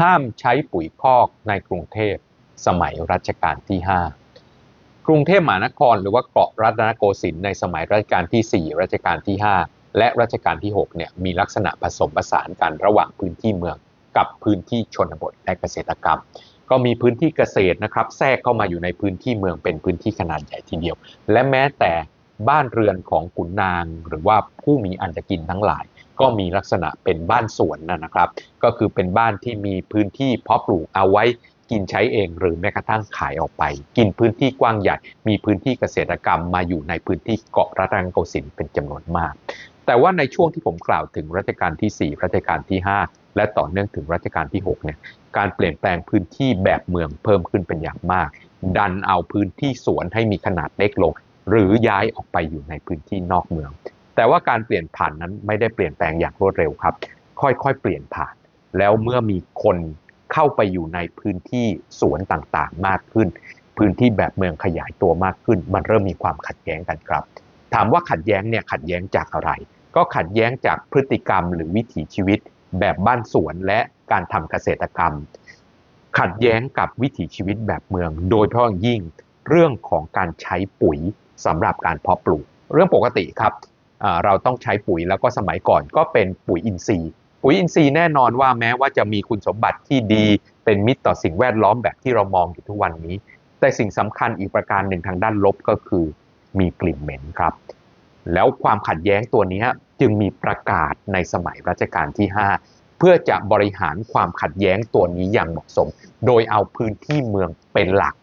ห้ามใช้ปุ๋ยคอกในกรุงเทพสมัยรัชกาลที่ 5 กรุงเทพมหานครหรือว่าเกาะรัตนโกสินทร์ในสมัยรัชกาลที่ 4 รัชกาลที่ 5 และรัชกาลที่6เนี่ยมีลักษณะผสมผสานกันระหว่างพื้นที่เมืองกับพื้นที่ชนบทและเกษตรกรรม ก็มีพื้นที่เกษตรนะครับแทรกเข้ามาอยู่ในพื้นที่เมืองเป็นพื้นที่ขนาดใหญ่ทีเดียว และแม้แต่บ้านเรือนของขุนนาง หรือว่าผู้มีอันจะกินทั้งหลาย ก็มีลักษณะเป็นบ้านสวนนะครับ ก็คือเป็นบ้านที่มีพื้นที่เพาะปลูกเอาไว้กินใช้เองหรือแม้กระทั่งขายออกไป กินพื้นที่กว้างใหญ่มีพื้นที่เกษตรกรรมมาอยู่ในพื้นที่เกาะรัตนโกสินทร์เป็นจำนวนมาก แต่ว่าในช่วงที่ผมกล่าวถึงรัชกาลที่ 4 รัชกาลที่ 5 และต่อเนื่องถึงรัชกาลที่6เนี่ยการเปลี่ยนแปลงพื้นที่แบบเมืองเพิ่มขึ้นเป็นอย่างมาก ดันเอาพื้นที่สวนให้มีขนาดเล็กลง หรือย้ายออกไปอยู่ในพื้นที่นอกเมือง แต่ว่าการเปลี่ยนผ่านนั้นไม่ได้เปลี่ยนแปลงอย่างรวดเร็วครับ ค่อยๆ เปลี่ยนผ่าน แล้วเมื่อมีคนเข้าไปอยู่ในพื้นที่สวนต่างๆ มากขึ้น พื้นที่แบบเมืองขยายตัวมากขึ้น มันเริ่มมีความขัดแย้งกันครับ ถามว่าขัดแย้งเนี่ยขัดแย้งจากอะไร ก็ขัดแย้งจากพฤติกรรมหรือวิถีชีวิต แบบบ้านสวนและการทำเกษตรกรรม ขัดแย้งกับวิถีชีวิตแบบเมือง โดยเฉพาะยิ่งเรื่องของการใช้ปุ๋ยสำหรับการเพาะปลูก เรื่องปกติครับ เราต้องใช้ปุ๋ยแล้วก็สมัยก่อนก็เป็นปุ๋ยอินทรีย์ ปุ๋ยอินทรีย์แน่นอนว่าแม้ว่าจะมีคุณสมบัติที่ดี เป็นมิตรต่อสิ่งแวดล้อมแบบที่เรามองอยู่ทุกวันนี้ แต่สิ่งสำคัญอีกประการหนึ่งทางด้านลบก็คือมีกลิ่นเหม็นครับ แล้วความขัดแย้งตัวนี้จึงมีประกาศในสมัยรัชกาลที่ 5 เพื่อจะบริหารความขัดแย้งตัวนี้อย่างเหมาะสม โดยเอาพื้นที่เมืองเป็นหลัก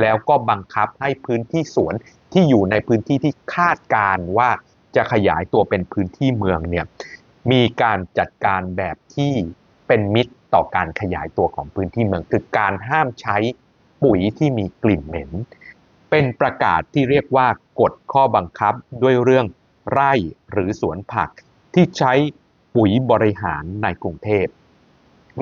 แล้วก็บังคับให้พื้นที่สวนที่อยู่ในพื้นที่ที่คาดการณ์ว่า จะขยายตัวเป็นพื้นที่เมืองเนี่ยมีการจัดการแบบที่เป็นมิตรต่อการขยายตัวของพื้นที่เมือง คือการห้ามใช้ปุ๋ยที่มีกลิ่นเหม็น เป็นประกาศที่เรียกว่ากฎข้อบังคับด้วยเรื่องไร่หรือสวนผักที่ใช้ปุ๋ยบริหารในกรุงเทพ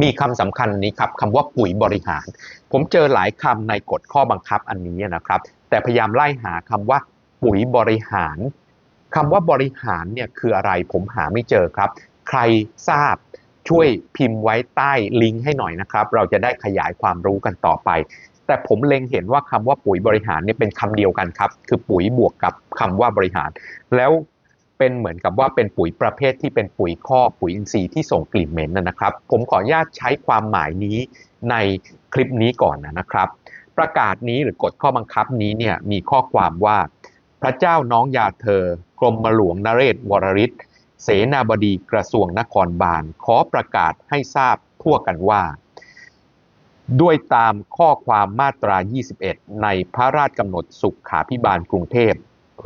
มีคำสำคัญนี้ครับคำว่าปุ๋ยบริหาร ผมเจอหลายคำในกฎข้อบังคับอันนี้นะครับ แต่พยายามไล่หาคำว่าปุ๋ยบริหาร คำว่าบริหารเนี่ยคืออะไรผมหาไม่เจอครับ ใครทราบช่วยพิมพ์ไว้ใต้ลิงก์ให้หน่อยนะครับ เราจะได้ขยายความรู้กันต่อไป แต่ผมเล็งเห็นว่าคำว่าปุ๋ยบริหารเนี่ยเป็นคำเดียวกันครับ คือปุ๋ยบวกกับคำว่าบริหาร แล้วเป็นเหมือนกับว่าเป็นปุ๋ยประเภทที่เป็นปุ๋ยคอกปุ๋ยอินทรีย์ที่ส่งกลิ่นเหม็นนะนะครับ ผมขออนุญาตใช้ความหมายนี้ในคลิปนี้ก่อนนะครับ ประกาศนี้หรือกฎข้อบังคับนี้เนี่ยมีข้อความว่า พระเจ้าน้องยาเธอกรมหลวงนเรศวรริศเสนาบดีกระทรวงนครบาลขอประกาศให้ทราบทั่วกันว่า ด้วยตามข้อความมาตรา 21 ในพระราชกำหนดสุขาพิบาลกรุงเทพ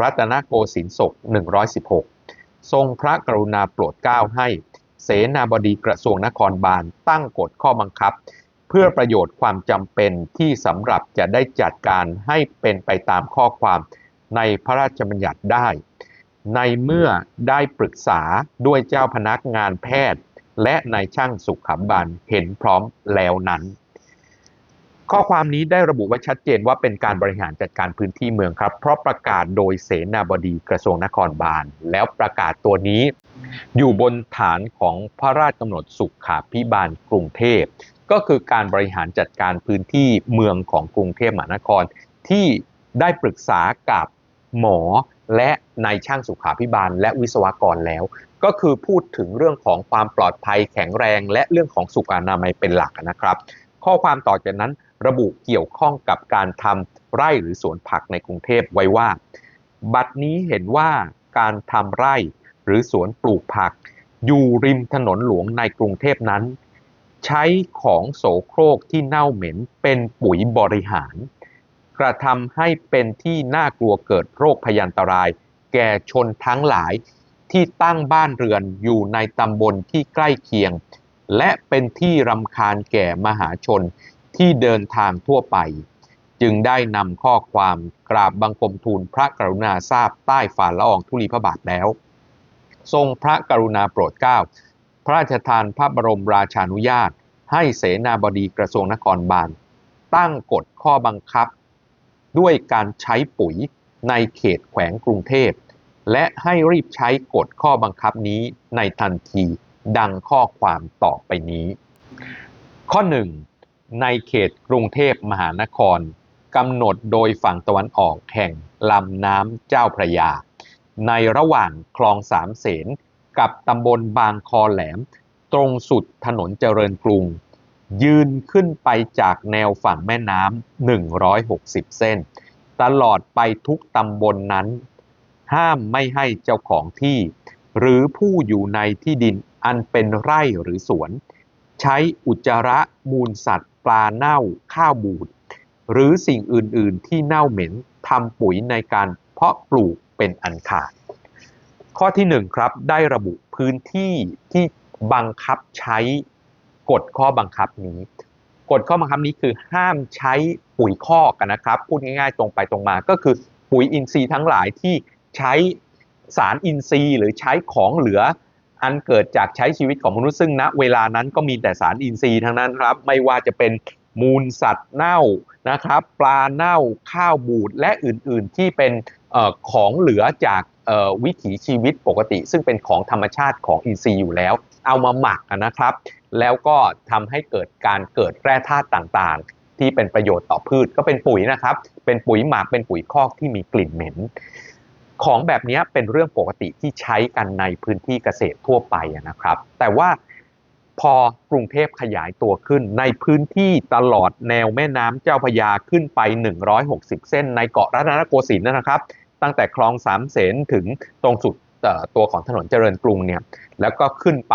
รัตนโกสินทร์ศก 116 ทรงพระกรุณาโปรดเกล้าให้ เสนาบดีกระทรวงนครบาลตั้งกฎข้อบังคับ เพื่อประโยชน์ความจำเป็นที่สำหรับจะได้จัดการให้เป็นไปตามข้อความ ในพระราชบัญญัติได้ ในเมื่อได้ปรึกษาด้วยเจ้าพนักงานแพทย์ และนายช่างสุขบาลเห็นพร้อมแล้วนั้น ข้อความนี้ได้ระบุไว้ชัดเจนว่าเป็นการบริหารจัดการพื้นที่เมืองครับ เพราะประกาศโดยเสนาบดีกระทรวงนครบาล แล้วประกาศตัวนี้ อยู่บนฐานของพระราชกำหนดสุขาพิบาลกรุงเทพก็คือการบริหารจัดการพื้นที่เมืองของกรุงเทพมหานครที่ได้ปรึกษากับ หมอและนายช่างสุขาพิบาลและวิศวกรแล้ว ก็คือพูดถึงเรื่องของความปลอดภัยแข็งแรง และเรื่องของสุขอนามัยเป็นหลักนะครับ ข้อความต่อจากนั้นระบุเกี่ยวข้องกับการทำไร่หรือสวนผักในกรุงเทพไว้ว่า บัดนี้เห็นว่าการทำไร่หรือสวนปลูกผัก อยู่ริมถนนหลวงในกรุงเทพนั้น ใช้ของโสโครกที่เน่าเหม็นเป็นปุ๋ยบริหาร กระทำให้เป็นที่น่ากลัวเกิดโรคพยันตราย แก่ชนทั้งหลายที่ตั้งบ้านเรือนอยู่ในตำบลที่ใกล้เคียง และเป็นที่รำคาญแก่มหาชนที่เดินทางทั่วไป จึงได้นำข้อความกราบบังคมทูลพระกรุณาทราบใต้ฝ่าละอองธุลีพระบาทแล้ว ทรงพระกรุณาโปรดเกล้าพระราชทานพระบรมราชานุญาต ให้เสนาบดีกระทรวงนครบาล ตั้งกฎข้อบังคับ ด้วยการใช้ปุ๋ยในเขตแขวงกรุงเทพ และให้รีบใช้กฎข้อบังคับนี้ในทันทีดังข้อความต่อไปนี้ ข้อ 1 ในเขตกรุงเทพมหานครกำหนดโดยฝั่งตะวันออกแห่งลำน้ำเจ้าพระยา ในระหว่างคลองสามเสนกับตำบลบางคอแหลม ตรงสุดถนนเจริญกรุง ยืนขึ้นไปจากแนวฝั่งแม่น้ำ160 เส้น ตลอดไปทุกตำบลนนั้น ห้ามไม่ให้เจ้าของที่ หรือผู้อยู่ในที่ดินอันเป็นไร่หรือสวน ใช้อุจจาระมูลสัตว์ ปลาเน่าข้าวบูดหรือสิ่งอื่น ๆ ที่เน่าเหม็นทำปุ๋ยในการเพาะปลูกเป็นอันขาด ข้อที่ 1 ครับ ได้ระบุพื้นที่ที่บังคับใช้ กฎข้อบังคับนี้กฎข้อบังคับนี้คือห้ามใช้ปุ๋ยคอกกันนะครับ พูดง่ายๆตรงไปตรงมา ก็คือปุ๋ยอินทรีย์ทั้งหลายที่ใช้สารอินทรีย์ หรือใช้ของเหลือ อันเกิดจากใช้ชีวิตของมนุษย์ซึ่งณเวลานั้นก็มีแต่สารอินทรีย์ทั้งนั้นครับ ไม่ว่าจะเป็นมูลสัตว์เน่านะครับ ปลาเน่าข้าวบูดและอื่นๆที่เป็นออของเหลือจากวิถีชีวิตปกติ ซึ่งเป็นของธรรมชาติของอินทรีย์อยู่แล้ว เอามาหมักนะครับ แล้วก็ทำให้เกิดการเกิดแร่ธาตุต่างๆ ที่เป็นประโยชน์ต่อพืชก็เป็นปุ๋ยนะครับ เป็นปุ๋ยหมักเป็นปุ๋ยคอกที่มีกลิ่นเหม็น ของแบบนี้เป็นเรื่องปกติที่ใช้กันในพื้นที่เกษตรทั่วไปนะครับ แต่ว่าพอกรุงเทพขยายตัวขึ้นในพื้นที่ตลอดแนวแม่น้ำเจ้าพยาขึ้นไป 160 เส้นในเกาะรัตนโกสินทร์นะครับ ตั้งแต่คลองสามเสนถึงตรงสุด ตัวของถนนเจริญกรุงเนี่ยแล้วก็ขึ้นไป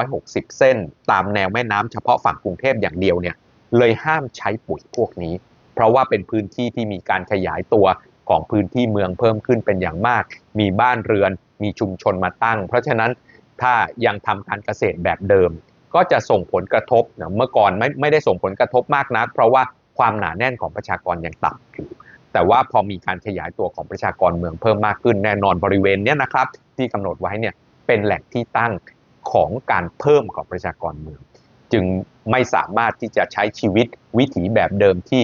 160 เส้น ตามแนวแม่น้ำเฉพาะฝั่งกรุงเทพอย่างเดียวเนี่ยเลยห้ามใช้ปุ๋ยพวกนี้ เพราะว่าเป็นพื้นที่ที่มีการขยายตัวของพื้นที่เมืองเพิ่มขึ้นเป็นอย่างมาก มีบ้านเรือน มีชุมชนมาตั้ง เพราะฉะนั้นถ้ายังทำการเกษตรแบบเดิม ก็จะส่งผลกระทบเมื่อก่อนไม่ไม่ได้ส่งผลกระทบมากนัก เพราะว่าความหนาแน่นของประชากรยังต่ำอยู่ แต่ว่าพอมีการขยายตัวของประชากรเมืองเพิ่มมากขึ้นแน่นอนบริเวณนี้นะครับที่กำหนดไว้เนี่ยเป็นแหล่งที่ตั้งของการเพิ่มของประชากรเมือง จึงไม่สามารถที่จะใช้ชีวิตวิถีแบบเดิมที่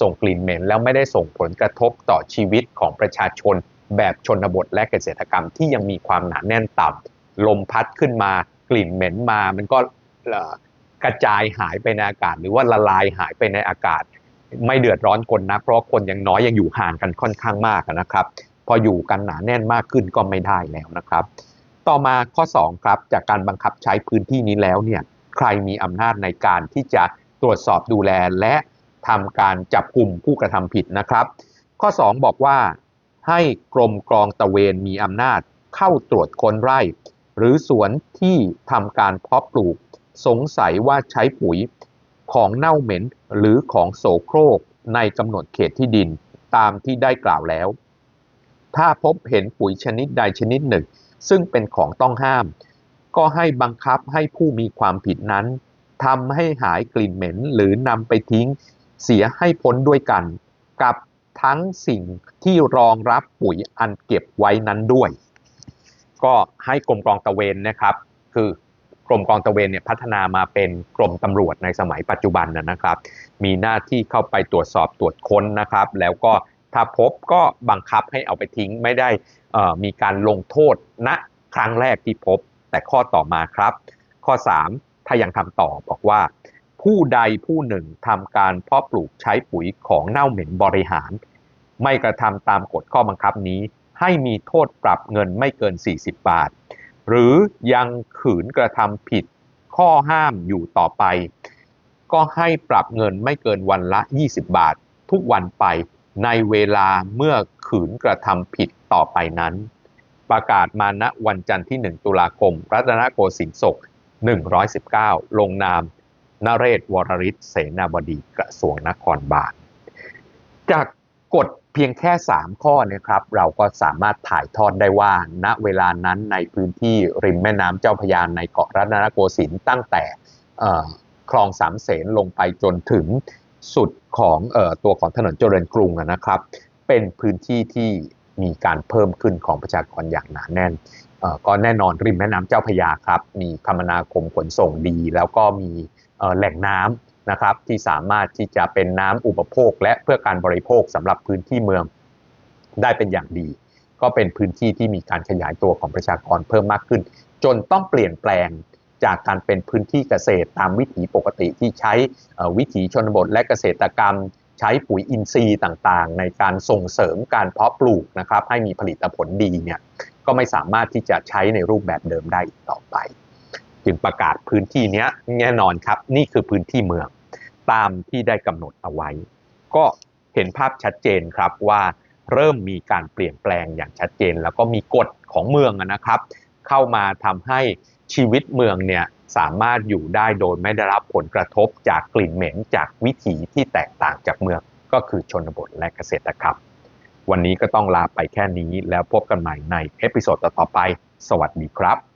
ส่งกลิ่นเหม็น แล้วไม่ได้ส่งผลกระทบต่อชีวิตของประชาชน แบบชนบทและเกษตรกรรมที่ยังมีความหนาแน่นต่ำลมพัดขึ้นมากลิ่นเหม็นมา มันก็กระจายหายไปในอากาศ หรือว่าละลายหายไปในอากาศ ไม่เดือดร้อนคนนะเพราะคนยังน้อยยังอยู่ห่างกันค่อนข้างมากนะครับ พออยู่กันหนาแน่นมากขึ้นก็ไม่ได้แล้วนะครับ ต่อมาข้อ2ครับจากการบังคับใช้พื้นที่นี้แล้วเนี่ยใครมีอำนาจในการที่จะตรวจสอบดูแลและทำการจับกลุ่มผู้กระทำผิดนะครับ ข้อ 2 บอกว่าให้กรมกรองตะเวนมีอำนาจเข้าตรวจค้นไร่ หรือสวนที่ทำการเพาะปลูก สงสัยว่าใช้ปุ๋ย ของเน่าเหม็นหรือของโสโครกในกำหนดเขตที่ดินตามที่ได้กล่าวแล้ว ถ้าพบเห็นปุ๋ยชนิดใดชนิดหนึ่ง ซึ่งเป็นของต้องห้าม ก็ให้บังคับให้ผู้มีความผิดนั้นทำให้หายกลิ่นเหม็นหรือนำไปทิ้งเสียให้พ้นด้วยกัน กับทั้งสิ่งที่รองรับปุ๋ยอันเก็บไว้นั้นด้วย ก็ให้กรมกองตะเวนนะครับ คือ กรมกองตะเวนเนี่ยพัฒนามาเป็นกรมตำรวจในสมัยปัจจุบันนะครับ มีหน้าที่เข้าไปตรวจสอบตรวจค้นนะครับ แล้วก็ถ้าพบก็บังคับให้เอาไปทิ้งไม่ได้มีการลงโทษณครั้งแรกที่พบ แต่ข้อต่อมาครับ ข้อ 3 ถ้ายังทำต่อบอกว่า ผู้ใดผู้หนึ่งทำการเพาะปลูกใช้ปุ๋ยของเน่าเหม็นบริหาร ไม่กระทำตามกฎข้อบังคับนี้ ให้มีโทษปรับเงินไม่เกิน 40 บาท หรือยังขืนกระทำผิดข้อห้ามอยู่ต่อไป ก็ให้ปรับเงินไม่เกินวันละ 20 บาท ทุกวันไปในเวลาเมื่อขืนกระทำผิดต่อไปนั้น ประกาศมาณวันจันทร์ที่ 1 ตุลาคม รัตนโกสินทร์ศก 119 ลงนามนเรศวรริศเสนาบดีกระทรวงนครบาลจากกฎ เพียงแค่ 3 ข้อนะครับเราก็สามารถถ่ายทอดได้ว่า ณเวลานั้นในพื้นที่ริมแม่น้ำเจ้าพยาในเกาะรัตนโกสินทร์ตั้งแต่คลองสามเสนลงไปจนถึงสุดของออตัวของถนนเจริญกรุงนะครับ เป็นพื้นที่ที่มีการเพิ่มขึ้นของประชากรอย่างหนาแน่นก็แน่นอนริมแม่น้ำเจ้าพยาครับ มีคมนาคมขนส่งดี แล้วก็มีแหล่งน้ำ นะครับที่สามารถที่จะเป็นน้ำอุปโภค และเพื่อการบริโภคสำหรับพื้นที่เมืองได้เป็นอย่างดี ก็เป็นพื้นที่ที่มีการขยายตัวของประชากรเพิ่มมากขึ้น จนต้องเปลี่ยนแปลงจากการเป็นพื้นที่เกษตรตามวิถีปกติที่ใช้วิถีชนบทและเกษตรกรรม ใช้ปุ๋ยอินทรีย์ต่างๆ ในการส่งเสริมการเพาะปลูกนะครับให้มีผลิตผลดีเนี่ยก็ไม่สามารถที่จะใช้ในรูปแบบเดิมได้อีกต่อไป จึงประกาศพื้นที่นี้แน่นอนครับ นี่คือพื้นที่เมือง ตามที่ได้กำหนดเอาไว้ ก็เห็นภาพชัดเจนครับว่าเริ่มมีการเปลี่ยนแปลงอย่างชัดเจน แล้วก็มีกฎของเมืองนะครับ เข้ามาทำให้ชีวิตเมืองเนี่ยสามารถอยู่ได้โดยไม่ได้รับผลกระทบจากกลิ่นเหม็นจากวิถีที่แตกต่างจากเมืองก็คือชนบทและเกษตรกรรมวันนี้ก็ต้องลาไปแค่นี้แล้วพบกันใหม่ในเอพิโซดต่อไป สวัสดีครับ